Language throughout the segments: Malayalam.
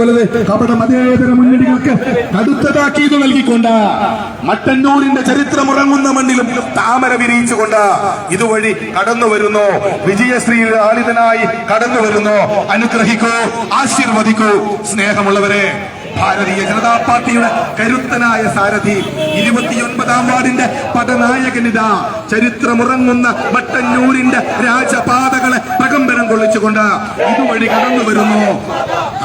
വലത് കപട മതേതര മുന്നണികൾക്ക് കടുത്ത താക്കീത് നൽകിക്കൊണ്ട് മട്ടന്നൂരിന്റെ ചരിത്രം ഉറങ്ങുന്ന മണ്ണിലും താമര വിരിയിച്ചുകൊണ്ട് ഇതുവഴി കടന്നു വരുന്നു. വിജയശ്രീ ലാളിതനായി കടന്നു വരുന്നു. അനുഗ്രഹിക്കൂ ആശീർവദിക്കൂ. സ്നേഹമുള്ളവരെ ഭാരതീയ ജനതാ പാർട്ടിയുടെ കരുത്തനായ സാരഥി ഇരുപത്തിയൊൻപതാം വാർഡിന്റെ പടനായകനിതാ ചരിത്രമുറങ്ങുന്ന മട്ടന്നൂരിന്റെ രാജപാതകളെ പ്രകമ്പനം കൊള്ളിച്ചുകൊണ്ട് ഇതുവഴി കടന്നു വരുന്നു.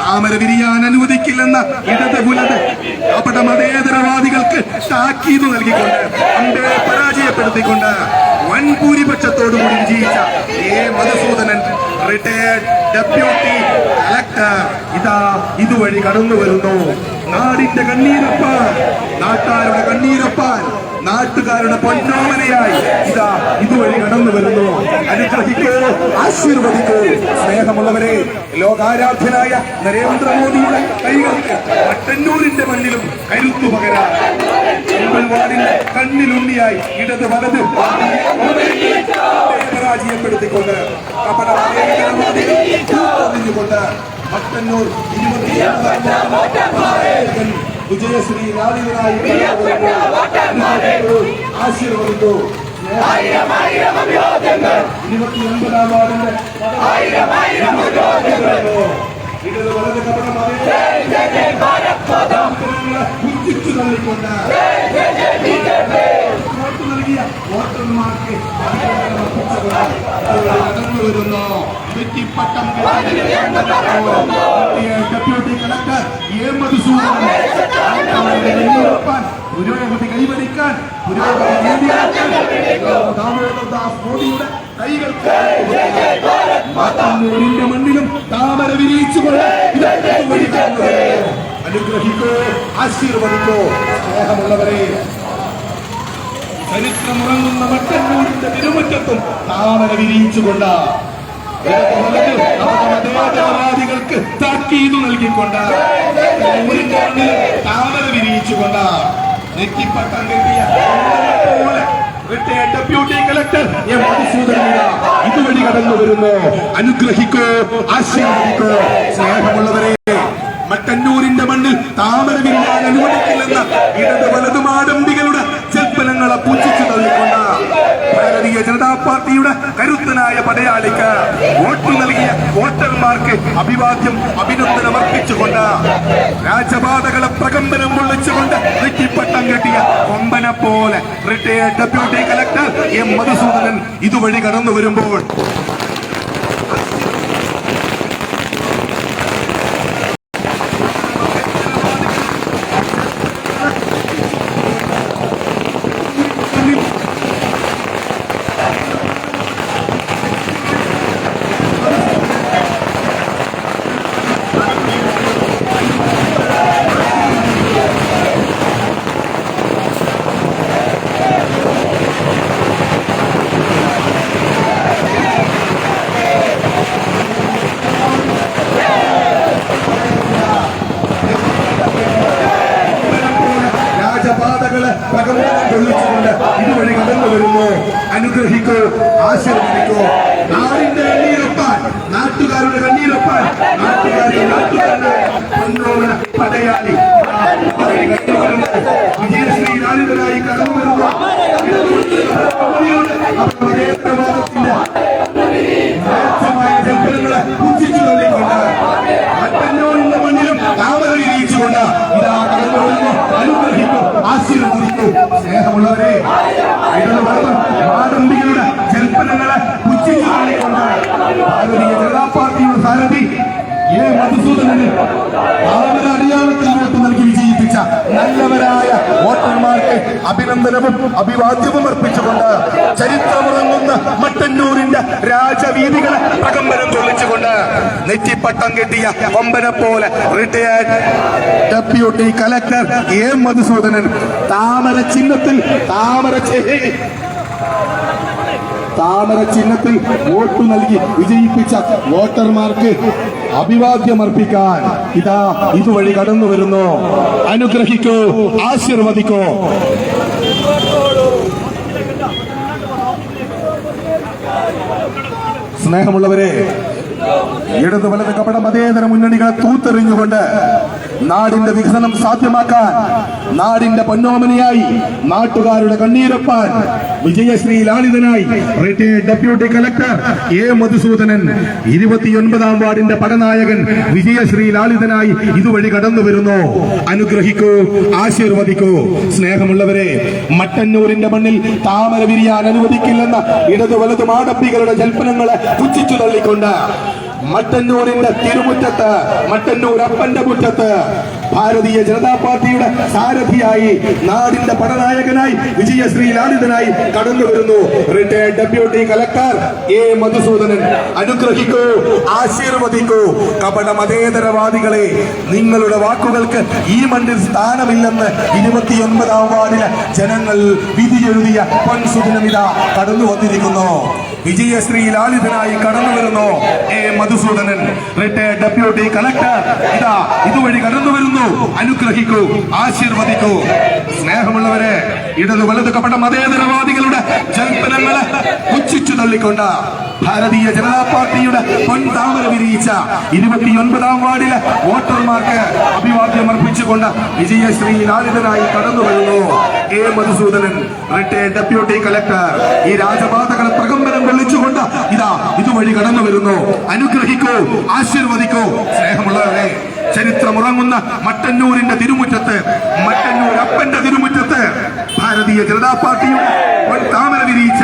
താമര വിരിയാൻ അനുവദിക്കില്ലെന്ന ഇടത് പുലത് അവിടെ മതേതരവാദികൾക്ക് താക്കീത് നൽകിക്കൊണ്ട് അമ്പെ പരാജയപ്പെടുത്തിക്കൊണ്ട് വൻ ഭൂരിപക്ഷത്തോടുകൂടി വിജയിച്ച A Madhusudanan retired deputy collector ഇതാ ഇതുവഴി കടന്നു വരുന്നു നാടിന്റെ കണ്ണീരപ്പാൻ നാട്ടാരുടെ കണ്ണീരപ്പാൻ നാട്ടുകാരുടെ പൊന്നോമനയായി ഇതാ ഇതുവഴി കടന്നു വരുന്നു. അനുഗ്രഹിക്കൂ ആശീർവദിക്കൂ. സ്നേഹമുള്ളവരെ ലോകാരാധ്യനായ നരേന്ദ്രമോദിയുടെ കൈകൾക്ക് മട്ടന്നൂരിന്റെ മണ്ണിലും കരുത്തു പകരാൻ അമ്പൽവാടിന്റെ കണ്ണിലുണ്ണിയായി ഇടത് വലത് പരാജയപ്പെടുത്തിക്കൊണ്ട് കപട കൊണ്ട് മട്ടന്നൂർ വിജയശ്രീ ലാളിതനായി ആശീർവദിച്ചു. ഇരുപത്തി ഒൻപതാം വാർഡിന്റെ ഇടത് വലത് കപട തള്ളിക്കൊണ്ട് വോട്ട് നൽകിയ വോട്ടർമാർക്ക് കടന്നു വരുന്നു. വെറ്റിപ്പട്ടം ഡെപ്യൂട്ടി കളക്ടർ എ ഉറപ്പാൻ പുരോഗതി കൈവരിക്കാൻ പുരോഗതി നേടിയെടുക്കാൻ ദാമോദർദാസ് മോദിയുടെ കൈകൾക്ക് മണ്ണിലും താമര വിരിയിച്ചുകൊണ്ട് ഇതൊക്കെ. അനുഗ്രഹിക്കോ ആശീർവദിക്കോ. സ്നേഹമുള്ളവരെ ചരിത്രമുറങ്ങുന്ന മട്ടന്നൂരിന്റെ തിരുമുറ്റത്തും താമര വിരിയിച്ചുകൊണ്ട് മതേതരവാദികൾക്ക് താക്കീത് നൽകിക്കൊണ്ട് താമര വിരിയിച്ചുകൊണ്ട് നെറ്റിപ്പട്ടം കിട്ടിയ ഡെപ്യൂട്ടി കളക്ടർ എം ഇതുവഴി കടന്നു വരുന്നു അനുഗ്രഹിക്കോ ആശീർവദിക്കോ. സ്നേഹമുള്ളവരെ മട്ടന്നൂരിന്റെ മണ്ണിൽ താമര വിരിയാൻ അനുവദിക്കില്ലെന്ന ഇടത് വലതുമാടമ്പികളുടെ ജൽപ്പനങ്ങളെ പൂജിച്ചു തള്ളിക്കൊണ്ട് ഭാരതീയ ജനതാ പാർട്ടിയുടെ കരുത്തനായ പടയാളിക്ക് വോട്ട് നൽകിയ വോട്ടർമാർക്ക് അഭിവാദ്യം അഭിനന്ദനം അർപ്പിച്ചുകൊണ്ട് രാജപാതകളെ പ്രകമ്പനം കൊള്ളിച്ചുകൊണ്ട് നെറ്റിപ്പട്ടം കെട്ടിയ കൊമ്പനെ പോലെ retired deputy collector M Madhusudanan ഇതുവഴി കടന്നു വരുമ്പോൾ അനുഗ്രഹിക്കൂ ആശീർവദിക്കോ. നാടിന്റെ കണ്ണീരൊപ്പാൻ നാട്ടുകാരുടെ കണ്ണീരൊപ്പാൻ നാട്ടുകാരുടെ നാട്ടുകാരുടെ പൊന്നോമന പടയാളി. വിജയശ്രീ ലാളിതനായി കടന്നു വരുന്നു. അഭിനന്ദനവും അഭിവാദ്യവും അർപ്പിച്ചുകൊണ്ട് ചരിത്രമുറങ്ങുന്ന മട്ടന്നൂരിന്റെ രാജവീതികളെ പ്രകമ്പനം ചൊല്ലിച്ചുകൊണ്ട് നെറ്റിപ്പട്ടം കെട്ടിയ കൊമ്പനെ പോലെ retired deputy collector A Madhusudanan. താമര ചിഹ്നത്തിൽ താമര താമര ചിഹ്നത്തിൽ വോട്ട് നൽകി വിജയിപ്പിച്ച വോട്ടർമാർക്ക് അഭിവാദ്യമർപ്പിക്കാൻ ഇതാ ഇതുവഴി കടന്നു വരുന്നു. അനുഗ്രഹിക്കൂ ആശീർവദിക്കൂ. സ്നേഹമുള്ളവരെ ഇടതു വലത് കപട മതേതര മുന്നണികളെ തൂത്തെറിഞ്ഞുകൊണ്ട് നാടിന്റെ വികസനം സാധ്യമാക്കാൻ നാടിന്റെ പൊന്നോമനയായി നാട്ടുകാരുടെ കണ്ണീരപ്പാൻ വിജയശ്രീ ലാളിതനായി retired deputy collector A Madhusoodanan ഇരുപത്തിയൊൻപതാം വാർഡിന്റെ പടനായകൻ വിജയശ്രീ ലാളിതനായി ഇതുവഴി കടന്നു വരുന്നു. അനുഗ്രഹിക്കൂ ആശീർവദിക്കൂ. സ്നേഹമുള്ളവരെ മട്ടന്നൂരിന്റെ മണ്ണിൽ താമര വിരിയാൻ അനുവദിക്കില്ലെന്ന ഇടതു വലതു മാടപ്പികളുടെ ജൽപ്പനങ്ങളെ പുച്ഛിച്ചു തള്ളിക്കൊണ്ട് മട്ടന്നൂരിന്റെ തിരുമുറ്റത്ത് മട്ടന്നൂർ അപ്പന്റെ മുറ്റത്ത് ഭാരതീയ ജനതാ പാർട്ടിയുടെ സാരഥിയായി നാടിന്റെ പടനായകനായി വിജയശ്രീ ലാളിതനായി കടന്നു വരുന്നു retired deputy collector A Madhusudanan. അനുഗ്രഹിക്കൂ ആശീർവദിക്കൂ. കപട മതേതരവാദികളെ നിങ്ങളുടെ വാക്കുകൾക്ക് ഈ മണ്ണിൽ സ്ഥാനമില്ലെന്ന് ഇരുപത്തിയൊൻപതാം വാർഡിലെ ജനങ്ങൾ വിധിയെഴുതിയ പൻസുദിനമിത കടന്നു വന്നിരിക്കുന്നു വിജയശ്രീ ലാളിതനായി കടന്നു വരുന്നു. A. Madhusudanan. Retired deputy collector. ഇതാ ഇതുവഴി കടന്നു വരുന്നു. അനുഗ്രഹിക്കൂ ആശീർവദിക്കൂ. സ്നേഹമുള്ളവരെ ഇടതു വലതു കപട മതേതരവാദികളുടെ ജൽപ്പനങ്ങളെ തള്ളിക്കൊണ്ട് ഭാരതീയ ജനതാ പാർട്ടിയുടെ പൊൻതാമര വിരിയിച്ച ഇരുപത്തിയൊൻപതാം വാർഡിലെ വോട്ടർമാർക്ക് അഭിവാദ്യം അർപ്പിച്ചുകൊണ്ട് വിജയശ്രീ ലാളിതനായി കടന്നു വരുന്നു. A. Madhusudanan retired deputy collector. ഈ രാജപാതകളെ പ്രകമ്പനം കൊള്ളിച്ചുകൊണ്ട് ഇതാ ഇതുവഴി കടന്നു വരുന്നു. അനുഗ്രഹിക്കൂ ആശീർവദിക്കൂ. സ്നേഹമുള്ളവരെ ചരിത്രമുറങ്ങുന്ന മട്ടന്നൂരിന്റെ തിരുമുറ്റത്ത് മട്ടന്നൂർ അപ്പന്റെ തിരുമുറ്റത്ത് ഭാരതീയ ജനതാ പാർട്ടിയും താമര വിരിയിച്ച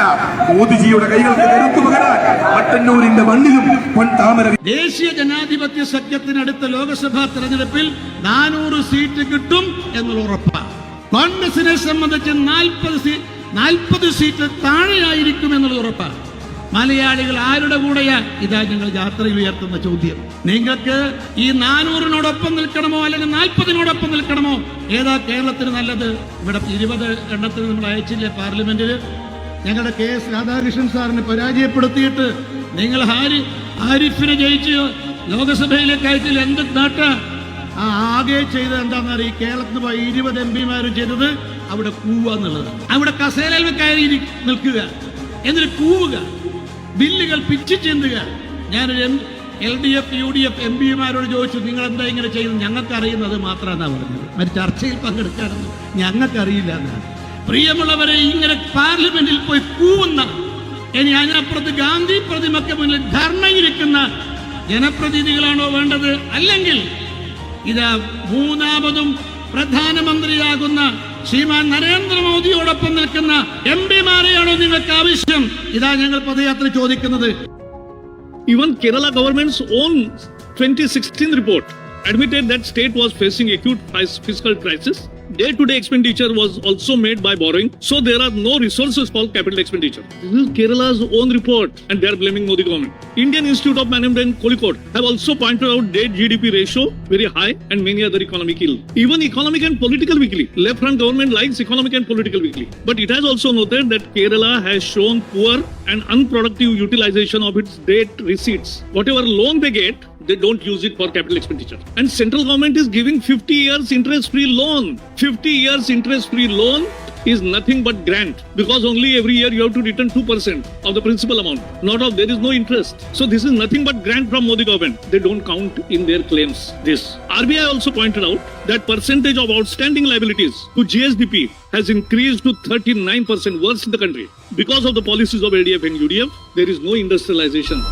മോദിജിയുടെ കൈകൾക്ക് കരുത്തു പകരാൻ മട്ടന്നൂരിന്റെ മണ്ണിലും പൊൻ താമര വി- ദേശീയ ജനാധിപത്യ സഖ്യത്തിനടുത്ത ലോക്സഭാ തെരഞ്ഞെടുപ്പിൽ നാനൂറ് സീറ്റ് കിട്ടും എന്നുള്ള ഉറപ്പാണ് കോൺഗ്രസിനെ സംബന്ധിച്ച് നാൽപ്പത് സീറ്റ് നാൽപ്പത് സീറ്റ് താഴെയായിരിക്കും എന്നുള്ള ഉറപ്പാണ് മലയാളികൾ ആരുടെ കൂടെയാ? ഇതാ ഞങ്ങൾ യാത്രയിൽ ഉയർത്തുന്ന ചോദ്യം. നിങ്ങൾക്ക് ഈ നാനൂറിനോടൊപ്പം നിൽക്കണമോ? അല്ലെങ്കിൽ നാൽപ്പതിനോടൊപ്പം നിൽക്കണമോ? ഏതാ കേരളത്തിന് നല്ലത്? ഇവിടെ ഇരുപത് എണ്ണത്തിന് നമ്മൾ അയച്ചില്ലേ പാർലമെന്റിൽ? ഞങ്ങളുടെ കെ എസ് രാധാകൃഷ്ണൻ സാറിനെ പരാജയപ്പെടുത്തിയിട്ട് നിങ്ങൾ ഹാരി ഹാരിഫിനെ ജയിച്ച്? ലോകസഭയിലേക്ക് അയച്ചിൽ എന്ത് നേട്ട? ആകെ ചെയ്തത് എന്താണെന്ന് ഈ കേരളത്തിന് പോയി ഇരുപത് എം പിമാരും ചെയ്തത് അവിടെ കൂവുക എന്നുള്ളത് അവിടെ കസേരയിൽ കയറി നിൽക്കുക. എന്നിട്ട് കൂവുക. ബില്ലുകൾ പിച്ചു ചിന്തുക ഞാനൊരു L D F U D F M പിമാരോട് ചോദിച്ചു നിങ്ങൾ എന്താ ഇങ്ങനെ ചെയ്യുന്നത്? ഞങ്ങൾക്ക് അറിയുന്നത് മാത്രമാണ് പറഞ്ഞത്. മറ്റു ചർച്ചയിൽ പങ്കെടുക്കാനൊന്നും ഞങ്ങൾക്കറിയില്ല എന്നാണ്. പ്രിയമുള്ളവരെ ഇങ്ങനെ പാർലമെന്റിൽ പോയി കൂവുന്ന ഇനി അതിനപ്പുറത്ത് ഗാന്ധി പ്രതിമയ്ക്ക് മുന്നിൽ ധർണയിരിക്കുന്ന ജനപ്രതിനിധികളാണോ വേണ്ടത്? അല്ലെങ്കിൽ ഇത് മൂന്നാമതും പ്രധാനമന്ത്രിയാകുന്ന ശ്രീമാൻ നരേന്ദ്രമോദിയോടൊപ്പം നിൽക്കുന്ന എം പിമാരെയാണോ നിങ്ങൾക്ക് ആവശ്യം? ഇതാ ഞങ്ങൾ പദയാത്ര ചോദിക്കുന്നത്. Even Kerala government on twenty sixteen report admitted that state was facing acute physical crisis Day-to-day expenditure was also made by borrowing, so there are no resources for capital expenditure. This is Kerala's own report, and they are blaming Modi government. Indian Institute of Management Kolikot have also pointed out debt GDP ratio very high and many other economic ill. Even Economic and Political Weekly, left-hand government likes Economic and Political Weekly, but it has also noted that Kerala has shown poor and unproductive utilization of its debt receipts. Whatever loan they get, they don't use it for capital expenditure. And central government is giving 50 years interest-free loan. 50 years interest-free loan is nothing but grant because only every year you have to return 2% of the principal amount. Not of there is no interest. So this is nothing but grant from Modi government. They don't count in their claims this. RBI also pointed out that percentage of outstanding liabilities to GSDP has increased to 39% worse in the country. Because of the policies of LDF and UDF, there is no industrialization.